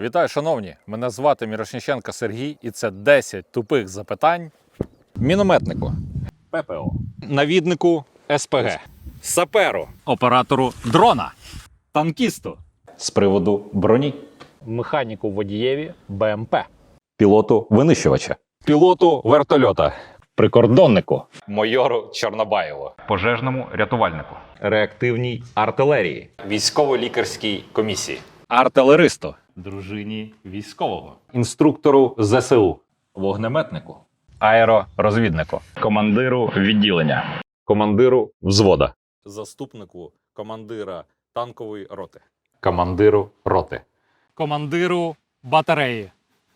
Вітаю, шановні! Мене звати Мірошніченко Сергій, і це 10 тупих запитань мінометнику, ППО, навіднику СПГ, саперу, оператору дрона, танкісту. З приводу броні, механіку водієві БМП, пілоту винищувача, пілоту вертольота, прикордоннику, майору Чорнобаєву, пожежному рятувальнику, реактивній артилерії, військово-лікарській комісії, артилеристу, дружині військового, інструктору ЗСУ, вогнеметнику, аеророзвіднику, командиру відділення, командиру взвода, заступнику командира танкової роти, командиру роти, командиру батареї,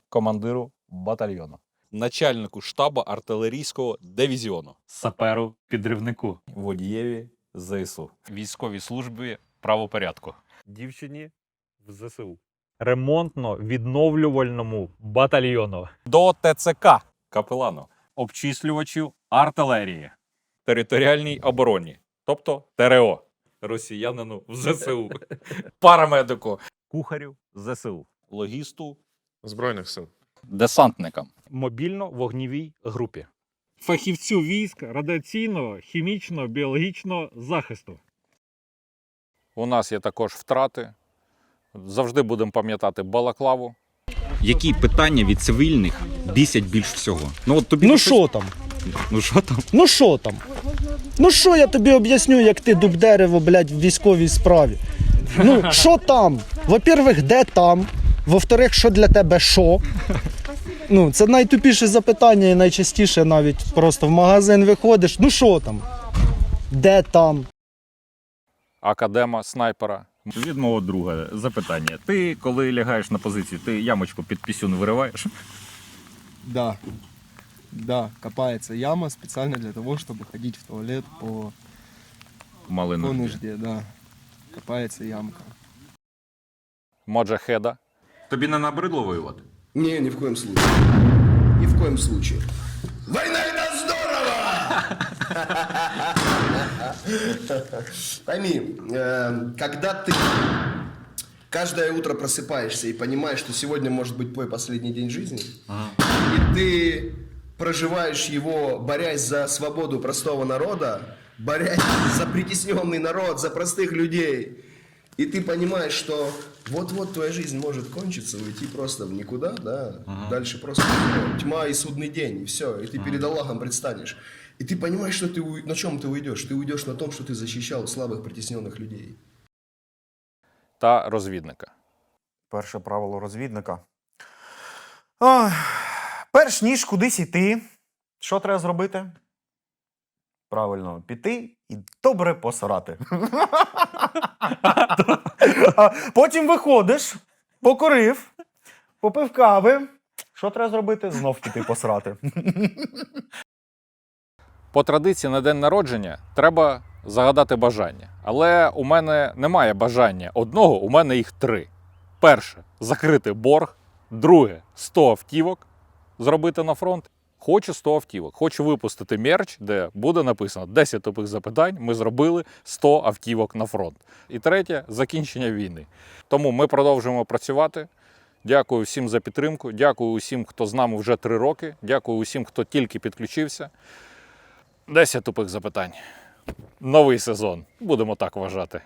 командиру батальйону, начальнику штабу артилерійського дивізіону, саперу підривнику, водієві ЗСУ, військовій службі правопорядку, дівчині в ЗСУ, ремонтно-відновлювальному батальйону, до ТЦК капелану, обчислювачів артилерії, територіальній обороні, тобто ТРО, росіянину в ЗСУ, парамедику, кухарю ЗСУ, логісту Збройних сил. десантникам, мобільно-вогнівій групі, фахівцю військ радіаційного, хімічного, біологічного захисту. У нас є також втрати. Завжди будемо пам'ятати балаклаву. Які питання від цивільних бісять більш всього? Ну от тобі Ну щось- що там? ну що там? Ну що там? Ну що я тобі об'ясню, як ти дуб дерево, блядь, в військовій справі? Ну, що там? Во-первых, де там? Во-вторых, що для тебе що? Ну, це найтупіше запитання і найчастіше навіть просто в магазин виходиш. Ну що там? Де там? академа снайпера. Від мого друга запитання. Ти, коли лягаєш на позицію, ти ямочку під пісюн вириваєш? Да. Да, копается яма специально для того, чтобы ходить в туалет по, Мали по нужді. нужде, да. Копается ямка. Моджахеда. Тобі не набридло воювати? Не, ни в коем случае. Ни в коем случае. Пойми, э, когда ты каждое утро просыпаешься и понимаешь, что сегодня может быть твой последний день жизни, и ты проживаешь его, борясь за свободу простого народа, борясь за притесненный народ, за простых людей, и ты понимаешь, что вот-вот твоя жизнь может кончиться, уйти просто в никуда, да, дальше просто всё, тьма и судный день, и все, и ты перед Аллахом предстанешь. И ты понимаешь, что ты уй- на чем ты уйдешь? Ты уйдешь на том, что ты защищал слабых притесненных людей. та розвідника. Перше правило розвідника. Ой, перш ніж кудись іти, що треба зробити? Правильно, піти і добре посрати. Потім виходиш, покурив, попив кави. Що треба зробити? Знов піти посрати. По традиції на день народження треба загадати бажання. Але у мене немає бажання одного, у мене їх три. Перше закрити борг. Друге 100 автівок зробити на фронт. Хочу 100 автівок. Хочу випустити мерч, де буде написано 10 тупих запитань. Ми зробили 100 автівок на фронт. І третє закінчення війни. Тому ми продовжуємо працювати. Дякую всім за підтримку. Дякую усім, хто з нами вже три роки. Дякую усім, хто тільки підключився. 10 тупих запитань. Новий сезон. Будемо так вважати.